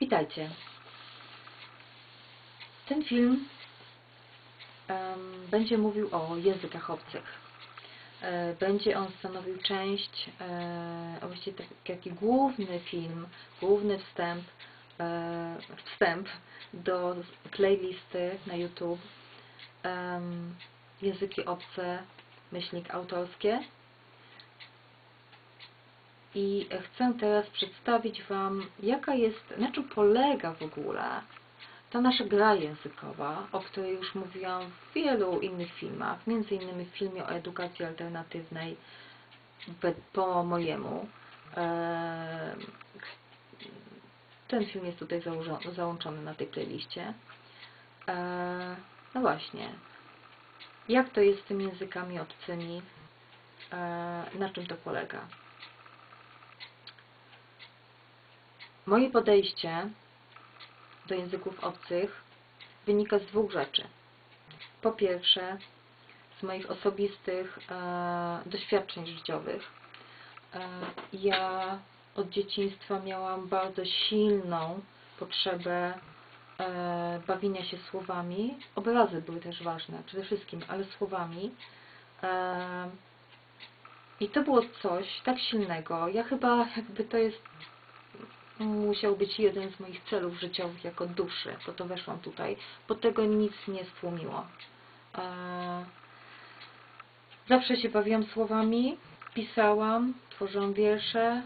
Witajcie. Ten film em, będzie mówił o językach obcych. E, Będzie on stanowił część, e, właściwie tak- taki główny film, główny wstęp, e, wstęp do playlisty na YouTube Języki obce, myślnik autorskie. I chcę teraz przedstawić Wam, jaka jest, na czym polega w ogóle ta nasza gra językowa, o której już mówiłam w wielu innych filmach, między innymi w filmie o edukacji alternatywnej po mojemu. Eee, Ten film jest tutaj załączony na tej playliście. Eee, No właśnie. Jak to jest z tymi językami obcymi? Eee, Na czym to polega? Moje podejście do języków obcych wynika z dwóch rzeczy. Po pierwsze, z moich osobistych e, doświadczeń życiowych. E, ja od dzieciństwa miałam bardzo silną potrzebę e, bawienia się słowami. Obrazy były też ważne, przede wszystkim, ale słowami. E, I to było coś tak silnego. Ja chyba jakby to jest musiał być jeden z moich celów życiowych jako duszy, po to weszłam tutaj, bo tego nic nie stłumiło. E, Zawsze się bawiłam słowami, pisałam, tworzyłam wiersze, e,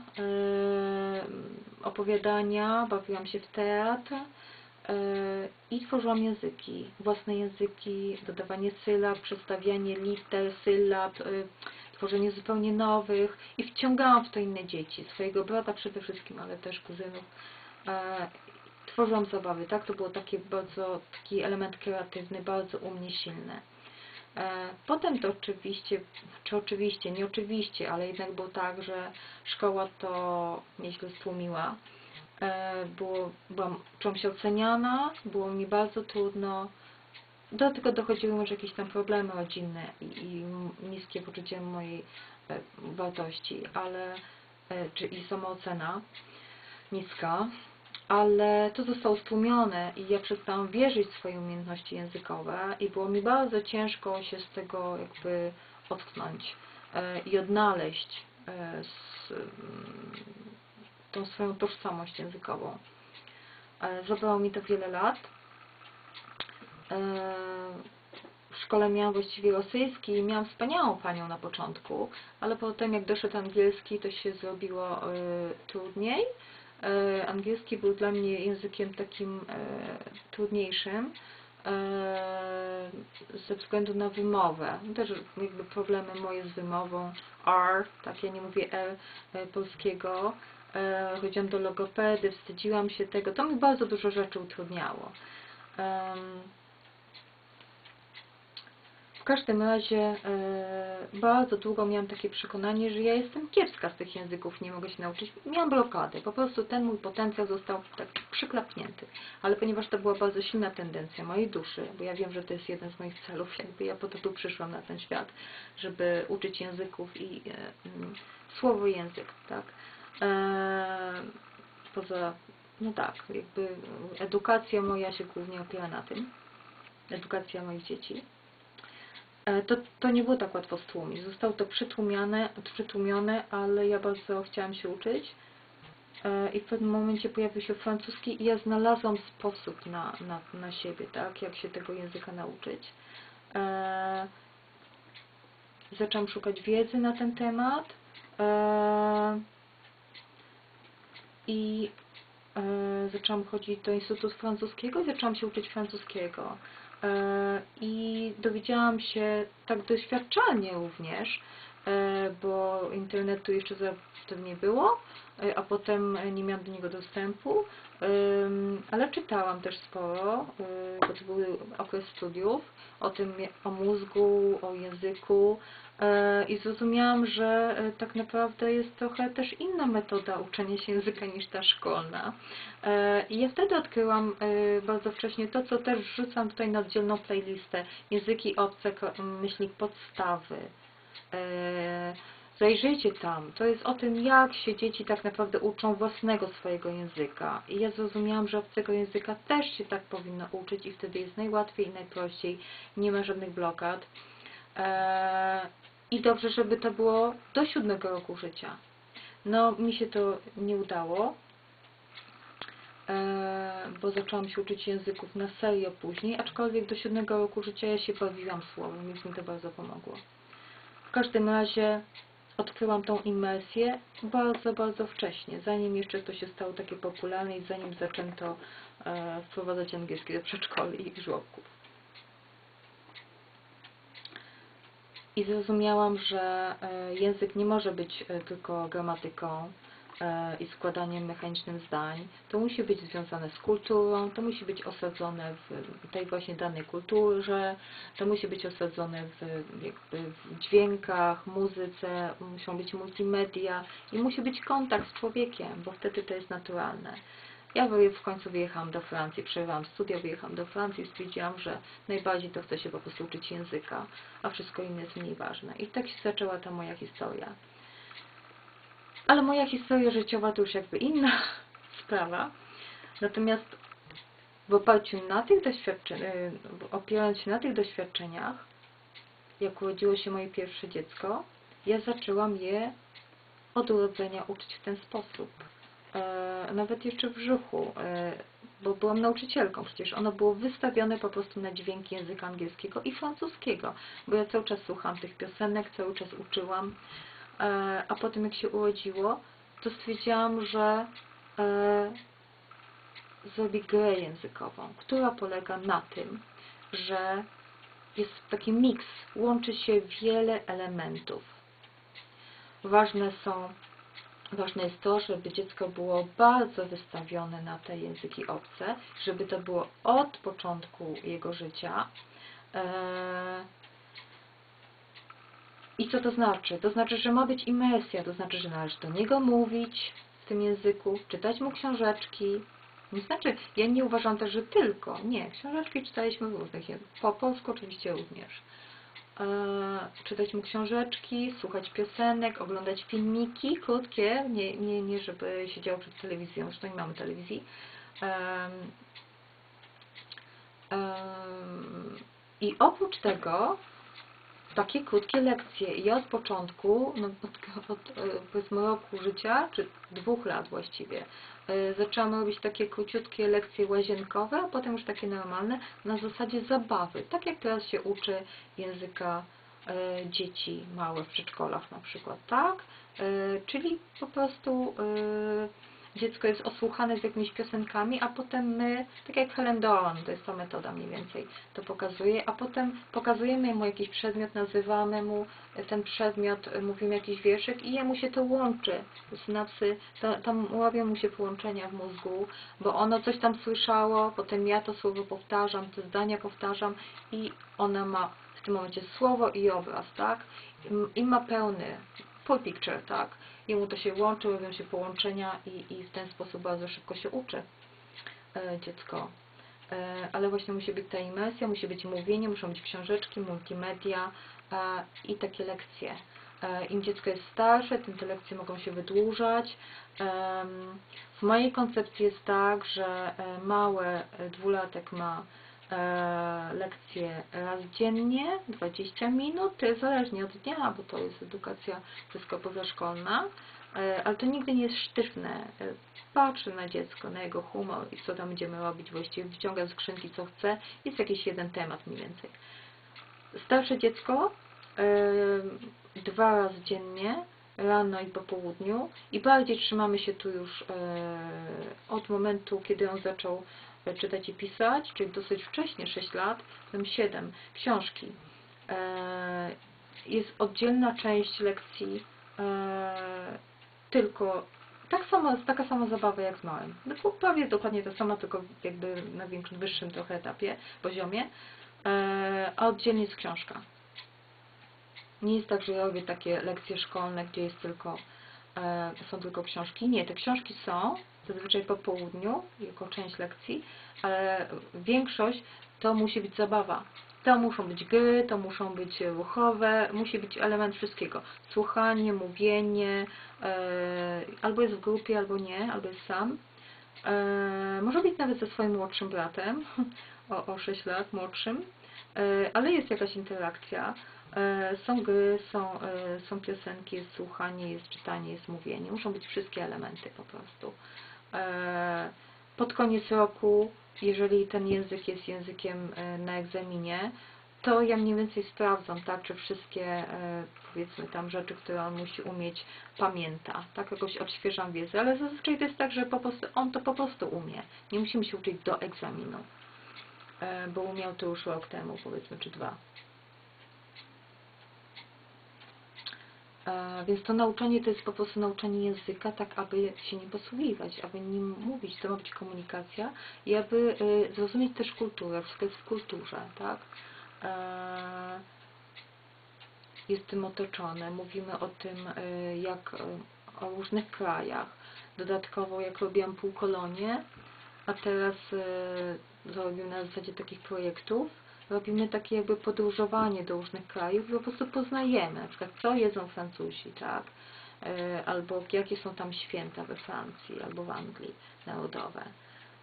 opowiadania, bawiłam się w teatr e, i tworzyłam języki, własne języki, dodawanie sylab, przestawianie liter, sylab, tworzenie zupełnie nowych i wciągałam w to inne dzieci, swojego brata przede wszystkim, ale też kuzynów. E, Tworzyłam zabawy, tak? To było taki bardzo, taki element kreatywny, bardzo u mnie silny. E, Potem to oczywiście, czy oczywiście, nie oczywiście, ale jednak było tak, że szkoła to nieźle stłumiła. E, Było, byłam, czułam się oceniana, było mi bardzo trudno. Do tego dochodziły może jakieś tam problemy rodzinne i, i niskie poczucie mojej e, wartości, ale e, czy i samoocena niska, ale to zostało stłumione i ja przestałam wierzyć w swoje umiejętności językowe i było mi bardzo ciężko się z tego jakby ocknąć e, i odnaleźć mm, tą swoją tożsamość językową. Zabrało mi to wiele lat. E, W szkole miałam właściwie rosyjski i miałam wspaniałą panią na początku, ale potem jak doszedł angielski, to się zrobiło e, trudniej. E, Angielski był dla mnie językiem takim trudniejszym ze względu na wymowę. Też jakby problemy moje z wymową R, tak ja nie mówię e, polskiego. Chodziłam do logopedy, wstydziłam się tego. To mi bardzo dużo rzeczy utrudniało. Każdym razie e, bardzo długo miałam takie przekonanie, że ja jestem kiepska z tych języków, nie mogę się nauczyć. Miałam blokadę, po prostu ten mój potencjał został tak przyklapnięty. Ale ponieważ to była bardzo silna tendencja mojej duszy, bo ja wiem, że to jest jeden z moich celów, jakby ja po to tu przyszłam na ten świat, żeby uczyć języków i e, mm, słowo język, tak. E, poza, no tak, jakby edukacja moja się głównie opiera na tym. Edukacja moich dzieci. E, To, to nie było tak łatwo stłumić. Zostało to przytłumione, przytłumione, ale ja bardzo chciałam się uczyć. E, I w pewnym momencie pojawił się francuski i ja znalazłam sposób na, na, na siebie, tak, jak się tego języka nauczyć. E, Zaczęłam szukać wiedzy na ten temat. E, I e, zaczęłam chodzić do Instytutu Francuskiego i zaczęłam się uczyć francuskiego. E, I dowiedziałam się tak doświadczalnie również, bo internetu jeszcze wtedy nie było, e, a potem nie miałam do niego dostępu, ale czytałam też sporo, y, bo to był okres studiów, o tym, o mózgu, o języku e, i zrozumiałam, że e, tak naprawdę jest trochę też inna metoda uczenia się języka niż ta szkolna. E, I ja wtedy odkryłam e, bardzo wcześnie to, co też wrzucam tutaj na oddzielną playlistę, języki obce, myślnik podstawy. E, Zajrzyjcie tam. To jest o tym, jak się dzieci tak naprawdę uczą własnego swojego języka. I ja zrozumiałam, że obcego języka też się tak powinno uczyć i wtedy jest najłatwiej i najprościej. Nie ma żadnych blokad. Eee, I dobrze, żeby to było do siódmego roku życia. No, mi się to nie udało, eee, bo zaczęłam się uczyć języków na serio później, aczkolwiek do siódmego roku życia ja się bawiłam słowem, więc mi to bardzo pomogło. W każdym razie odkryłam tą imersję bardzo, bardzo wcześnie, zanim jeszcze to się stało takie popularne i zanim zaczęto e, wprowadzać angielski do przedszkoli i żłobków. I zrozumiałam, że e, język nie może być e, tylko gramatyką i składaniem mechanicznym zdań. To musi być związane z kulturą, to musi być osadzone w tej właśnie danej kulturze, to musi być osadzone w, w dźwiękach, muzyce, muszą być multimedia i musi być kontakt z człowiekiem, bo wtedy to jest naturalne. Ja w końcu wyjechałam do Francji, przerwałam studia, wyjechałam do Francji i stwierdziłam, że najbardziej to chcę się po prostu uczyć języka, a wszystko inne jest mniej ważne. I tak się zaczęła ta moja historia. Ale moja historia życiowa to już jakby inna sprawa. Natomiast w oparciu na tych doświadczeniach, opierając się na tych doświadczeniach, jak urodziło się moje pierwsze dziecko, ja zaczęłam je od urodzenia uczyć w ten sposób. E, nawet jeszcze w brzuchu, e, bo byłam nauczycielką, przecież ono było wystawione po prostu na dźwięki języka angielskiego i francuskiego, bo ja cały czas słucham tych piosenek, cały czas uczyłam, a potem jak się urodziło, to stwierdziłam, że e, zrobię grę językową, która polega na tym, że jest taki miks, łączy się wiele elementów. Ważne są Ważne jest to, żeby dziecko było bardzo wystawione na te języki obce, żeby to było od początku jego życia. Eee, I co to znaczy? To znaczy, że ma być imersja, to znaczy, że należy do niego mówić w tym języku, czytać mu książeczki. Nie znaczy, ja nie uważam też, że tylko. Nie, książeczki czytaliśmy w różnych językach. Po polsku oczywiście również e, czytać mu książeczki, słuchać piosenek, oglądać filmiki krótkie, nie, nie, nie żeby siedział przed telewizją, zresztą nie mamy telewizji. Em, em, I oprócz tego takie krótkie lekcje. Ja od początku, no, od, od e, powiedzmy roku życia, czy dwóch lat właściwie, e, zaczęłam robić takie króciutkie lekcje łazienkowe, a potem już takie normalne, na zasadzie zabawy. Tak jak teraz się uczy języka e, dzieci małe w przedszkolach na przykład, tak? Czyli po prostu dziecko jest osłuchane z jakimiś piosenkami, a potem my, tak jak Helen Dolan, to jest ta metoda mniej więcej, to pokazuje, a potem pokazujemy mu jakiś przedmiot, nazywamy mu ten przedmiot, mówimy jakiś wierszyk i jemu się to łączy. Synapsy, to, tam łapią mu się połączenia w mózgu, bo ono coś tam słyszało, potem ja to słowo powtarzam, te zdania powtarzam i ona ma w tym momencie słowo i obraz, tak? I ma pełny full picture, tak? Jemu to się łączy, robią się połączenia i, i w ten sposób bardzo szybko się uczy e, dziecko. E, ale właśnie musi być ta imersja, musi być mówienie, muszą być książeczki, multimedia e, i takie lekcje. Im dziecko jest starsze, tym te lekcje mogą się wydłużać. W mojej koncepcji jest tak, że małe e, dwulatek ma lekcje raz dziennie, 20 minut, jest zależnie od dnia, bo to jest edukacja wszystko pozaszkolna, e, ale to nigdy nie jest sztywne. E, Patrzy na dziecko, na jego humor i co tam będziemy robić, właściwie wyciąga z skrzynki co chce, jest jakiś jeden temat mniej więcej. Starsze dziecko e, dwa razy dziennie, rano i po południu i bardziej trzymamy się tu już e, od momentu, kiedy on zaczął e, czytać i pisać, czyli dosyć wcześnie, 6 lat, potem 7, książki. E, jest oddzielna część lekcji e, tylko tak samo, taka sama zabawa jak z małym. No, prawie dokładnie to samo, tylko jakby na większym, wyższym trochę etapie, poziomie, e, a oddzielnie jest książka. Nie jest tak, że ja robię takie lekcje szkolne, gdzie jest tylko, są tylko książki. Nie, te książki są, zazwyczaj po południu, jako część lekcji, ale większość to musi być zabawa. To muszą być gry, to muszą być ruchowe, musi być element wszystkiego. Słuchanie, mówienie, e, albo jest w grupie, albo nie, albo jest sam. E, może być nawet ze swoim młodszym bratem, o, o 6 lat młodszym, e, ale jest jakaś interakcja. Są gry, są, są piosenki, jest słuchanie, jest czytanie, jest mówienie. Muszą być wszystkie elementy po prostu. E, Pod koniec roku, jeżeli ten język jest językiem e, na egzaminie, to ja mniej więcej sprawdzam, tak, czy wszystkie, e, powiedzmy tam rzeczy, które on musi umieć, pamięta. Tak, jakoś odświeżam wiedzę, ale zazwyczaj to jest tak, że po prostu, on to po prostu umie. Nie musimy się uczyć do egzaminu, bo umiał to już rok temu, powiedzmy, czy dwa. E, Więc to nauczanie to jest po prostu nauczanie języka, tak aby się nim posługiwać, aby nim mówić, to ma być komunikacja i aby e, zrozumieć też kulturę, wszystko jest w kulturze, tak? E, Jest tym otoczone, mówimy o tym, e, jak e, o różnych krajach. Dodatkowo, jak robiłam półkolonie, a teraz zrobimy na zasadzie takich projektów, robimy takie jakby podróżowanie do różnych krajów i po prostu poznajemy, na przykład co jedzą Francuzi, tak? E, Albo jakie są tam święta we Francji albo w Anglii narodowe.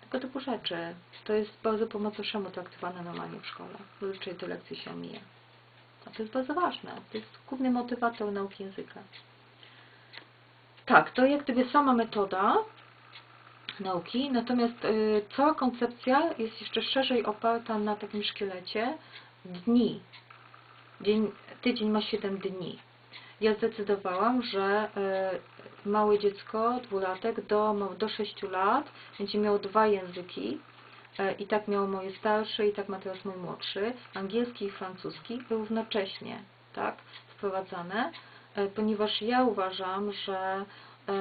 Tego typu rzeczy. To jest bardzo po macoszemu traktowane normalnie w szkole. Zazwyczaj te lekcje się omija. A to jest bardzo ważne. To jest główny motywator nauki języka. Tak, to jak gdyby sama metoda nauki, natomiast y, cała koncepcja jest jeszcze szerzej oparta na takim szkielecie dni. Dzień, tydzień ma 7 dni. Ja zdecydowałam, że y, małe dziecko, dwulatek do, do 6 lat będzie miało dwa języki. Y, I tak miało moje starsze, i tak ma teraz mój młodszy, angielski i francuski równocześnie, tak, wprowadzane, y, ponieważ ja uważam, że y,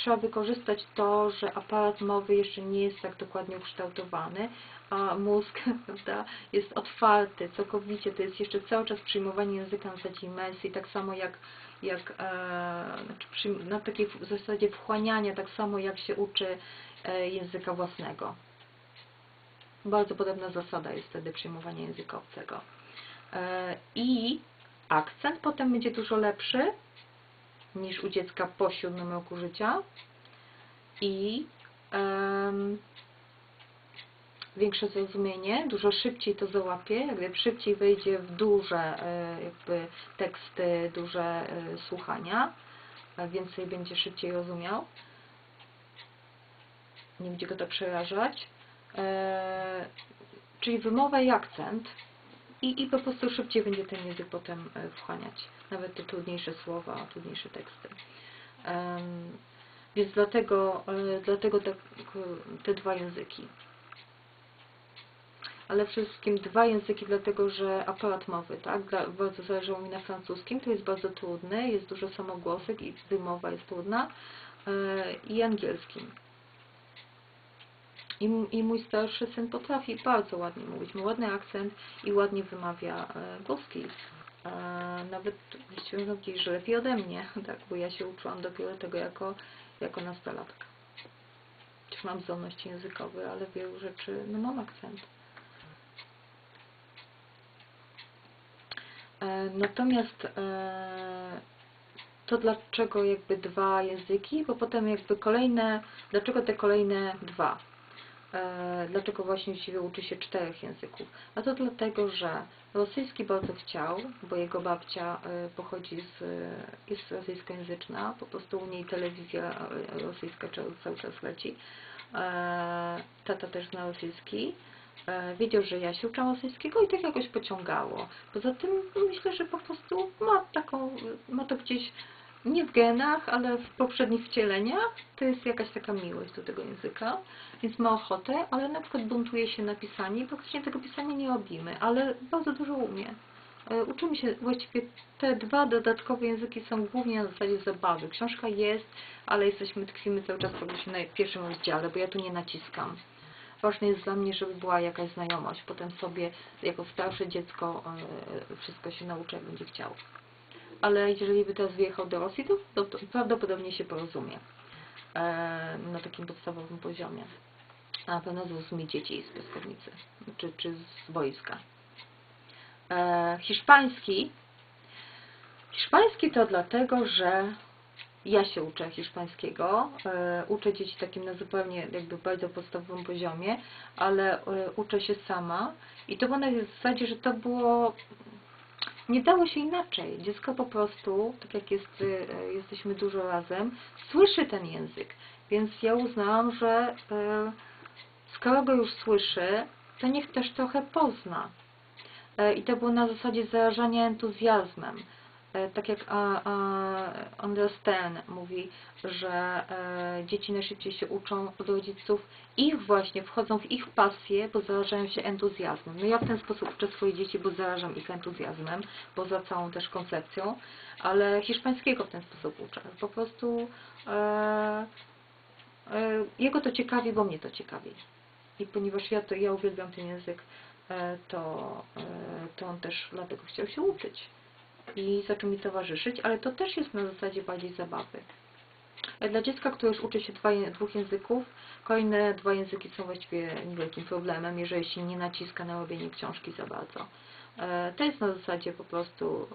trzeba wykorzystać to, że aparat mowy jeszcze nie jest tak dokładnie ukształtowany, a mózg prawda, jest otwarty całkowicie, to jest jeszcze cały czas przyjmowanie języka na zasadzie imersji, tak samo jak, jak e, znaczy na takiej zasadzie wchłaniania, tak samo jak się uczy e, języka własnego. Bardzo podobna zasada jest wtedy przyjmowania języka obcego. E, I akcent potem będzie dużo lepszy, niż u dziecka po siódmym roku życia. I em, większe zrozumienie, dużo szybciej to załapie, jakby szybciej wejdzie w duże e, jakby teksty, duże e, słuchania, więcej będzie szybciej rozumiał, nie będzie go to przerażać. E, Czyli wymowa i akcent. I, i po prostu szybciej będzie ten język potem wchłaniać, nawet te trudniejsze słowa, trudniejsze teksty. Więc dlatego, e, dlatego te, te dwa języki. Ale przede wszystkim dwa języki, dlatego że aparat mowy, tak? Dla, bardzo zależało mi na francuskim, to jest bardzo trudny, jest dużo samogłosek i wymowa jest trudna, e, i angielskim. I, I mój starszy syn potrafi bardzo ładnie mówić, ma ładny akcent i ładnie wymawia e, głoski. Nawet właściwie bardziej, że lepiej ode mnie, tak, bo ja się uczyłam dopiero tego jako, jako nastolatka. Chociaż mam zdolności językowe, ale wielu rzeczy, no mam akcent. E, Natomiast e, to dlaczego jakby dwa języki, bo potem jakby kolejne, dlaczego te kolejne dwa? E, Dlaczego właśnie właściwie uczy się czterech języków? A to dlatego, że rosyjski bardzo chciał, bo jego babcia e, pochodzi z, jest rosyjskojęzyczna, po prostu u niej telewizja e, rosyjska cały czas leci. Tata też zna rosyjski. Wiedział, że ja się uczyłam rosyjskiego i tak jakoś pociągało. Poza tym myślę, że po prostu ma taką, ma to gdzieś nie w genach, ale w poprzednich wcieleniach to jest jakaś taka miłość do tego języka, więc ma ochotę, ale na przykład buntuje się na pisanie i praktycznie tego pisania nie robimy, ale bardzo dużo umie. E, Uczymy się, właściwie te dwa dodatkowe języki są głównie na zasadzie zabawy. Książka jest, ale jesteśmy, tkwimy cały czas praktycznie na pierwszym rozdziale, bo ja tu nie naciskam. Ważne jest dla mnie, żeby była jakaś znajomość. Potem sobie jako starsze dziecko e, wszystko się nauczy, jak będzie chciał ale jeżeli by teraz wyjechał do Rosji, to, prawdopodobnie się porozumie. e, na takim podstawowym poziomie. A na pewno zrozumie dzieci z piaskownicy, czy, czy z boiska. E, hiszpański. Hiszpański to dlatego, że ja się uczę hiszpańskiego. E, uczę dzieci takim na zupełnie jakby bardzo podstawowym poziomie, ale uczę się sama. I to było na zasadzie, że to było nie dało się inaczej. Dziecko po prostu, tak jak jest, e, jesteśmy dużo razem, słyszy ten język. Więc ja uznałam, że e, skoro go już słyszy, to niech też trochę pozna. I to było na zasadzie zarażania entuzjazmem. E, Tak jak Andreas Stern mówi, że e, dzieci najszybciej się uczą od rodziców, ich właśnie wchodzą w ich pasję, bo zarażają się entuzjazmem. No ja w ten sposób uczę swoje dzieci, bo zarażam ich entuzjazmem, poza całą też koncepcją, ale hiszpańskiego w ten sposób uczę. Po prostu e, e, jego to ciekawi, bo mnie to ciekawi. I ponieważ ja, to, ja uwielbiam ten język, e, to, to on też dlatego chciał się uczyć i zaczął mi towarzyszyć, ale to też jest na zasadzie bardziej zabawy. E, Dla dziecka, które już uczy się dwa, dwóch języków, kolejne dwa języki są właściwie niewielkim problemem, jeżeli się nie naciska na robienie książki za bardzo. E, To jest na zasadzie po prostu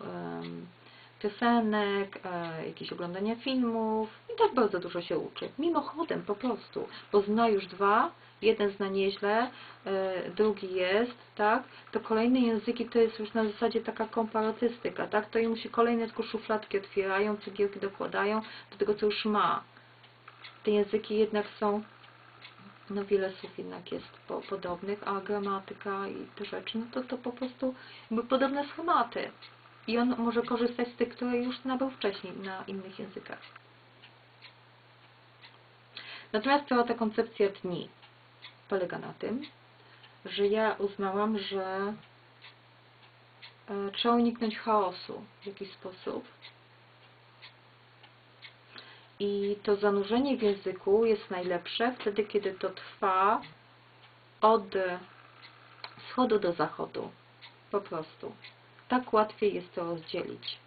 piosenek, e, jakieś oglądania filmów i tak bardzo dużo się uczy. Mimochodem po prostu, bo zna już dwa, jeden zna nieźle, e, drugi jest, tak, to kolejne języki to jest już na zasadzie taka komparatystyka, tak, to im się kolejne tylko szufladki otwierają, cegiełki dokładają do tego, co już ma. Te języki jednak są, no wiele słów jednak jest po, podobnych, a gramatyka i te rzeczy, no to to po prostu jakby podobne schematy. I on może korzystać z tych, które już nabył wcześniej na innych językach. Natomiast cała ta koncepcja dni polega na tym, że ja uznałam, że e, trzeba uniknąć chaosu w jakiś sposób. I to zanurzenie w języku jest najlepsze wtedy, kiedy to trwa od wschodu do zachodu. Po prostu. Tak łatwiej jest to rozdzielić.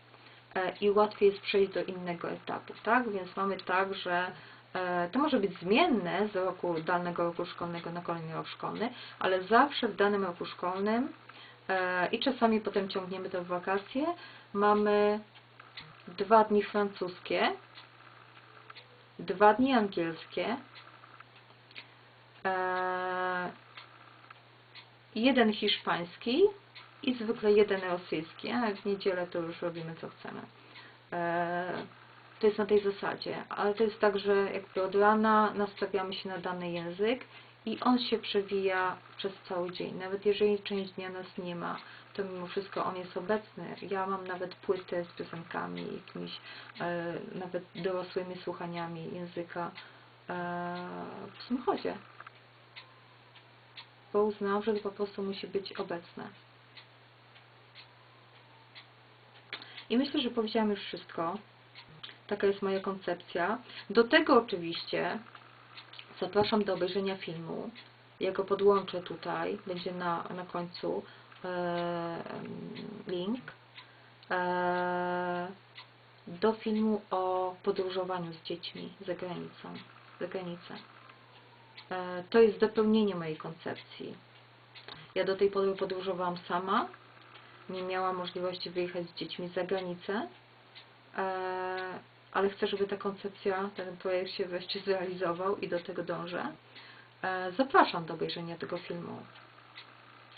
E, I łatwiej jest przejść do innego etapu, tak? Więc mamy tak, że e, to może być zmienne z roku danego roku szkolnego na kolejny rok szkolny, ale zawsze w danym roku szkolnym e, i czasami potem ciągniemy to w wakacje, mamy dwa dni francuskie, dwa dni angielskie, jeden hiszpański i zwykle jeden rosyjski, a w niedzielę to już robimy co chcemy. E, To jest na tej zasadzie, ale to jest tak, że jakby od rana nastawiamy się na dany język i on się przewija przez cały dzień. Nawet jeżeli część dnia nas nie ma, to mimo wszystko on jest obecny. Ja mam nawet płytę z piosenkami, jakimiś e, nawet dorosłymi słuchaniami języka e, w samochodzie. Bo uznałam, że to po prostu musi być obecne. I myślę, że powiedziałam już wszystko. Taka jest moja koncepcja. Do tego oczywiście zapraszam do obejrzenia filmu. Ja go podłączę tutaj, będzie na, na końcu e, link e, do filmu o podróżowaniu z dziećmi za granicą, za granicę. E, to jest dopełnienie mojej koncepcji. Ja do tej pory podróżowałam sama, nie miałam możliwości wyjechać z dziećmi za granicę, e, ale chcę, żeby ta koncepcja, ten projekt się wreszcie zrealizował i do tego dążę. E, Zapraszam do obejrzenia tego filmu.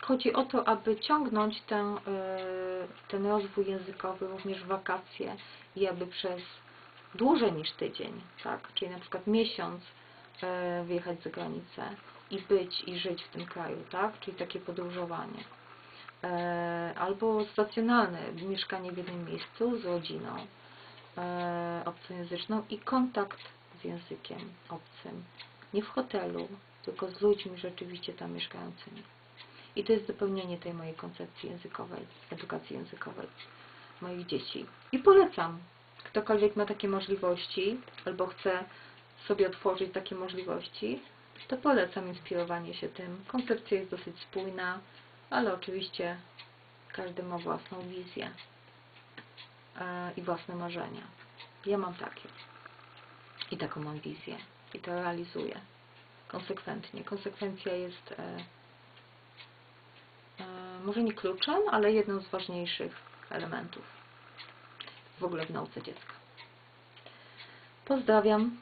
Chodzi o to, aby ciągnąć ten, ten rozwój językowy również w wakacje i aby przez dłużej niż tydzień, tak, czyli na przykład miesiąc e, wyjechać za granicę i być i żyć w tym kraju, tak, czyli takie podróżowanie. E, Albo stacjonalne mieszkanie w jednym miejscu z rodziną e, obcojęzyczną i kontakt z językiem obcym. Nie w hotelu, tylko z ludźmi rzeczywiście tam mieszkającymi. I to jest dopełnienie tej mojej koncepcji językowej, edukacji językowej moich dzieci. I polecam. Ktokolwiek ma takie możliwości, albo chce sobie otworzyć takie możliwości, to polecam inspirowanie się tym. Koncepcja jest dosyć spójna, ale oczywiście każdy ma własną wizję e, i własne marzenia. Ja mam takie. I taką mam wizję. I to realizuję. Konsekwentnie. Konsekwencja jest e, e, może nie kluczem, ale jedną z ważniejszych elementów w ogóle w nauce dziecka. Pozdrawiam.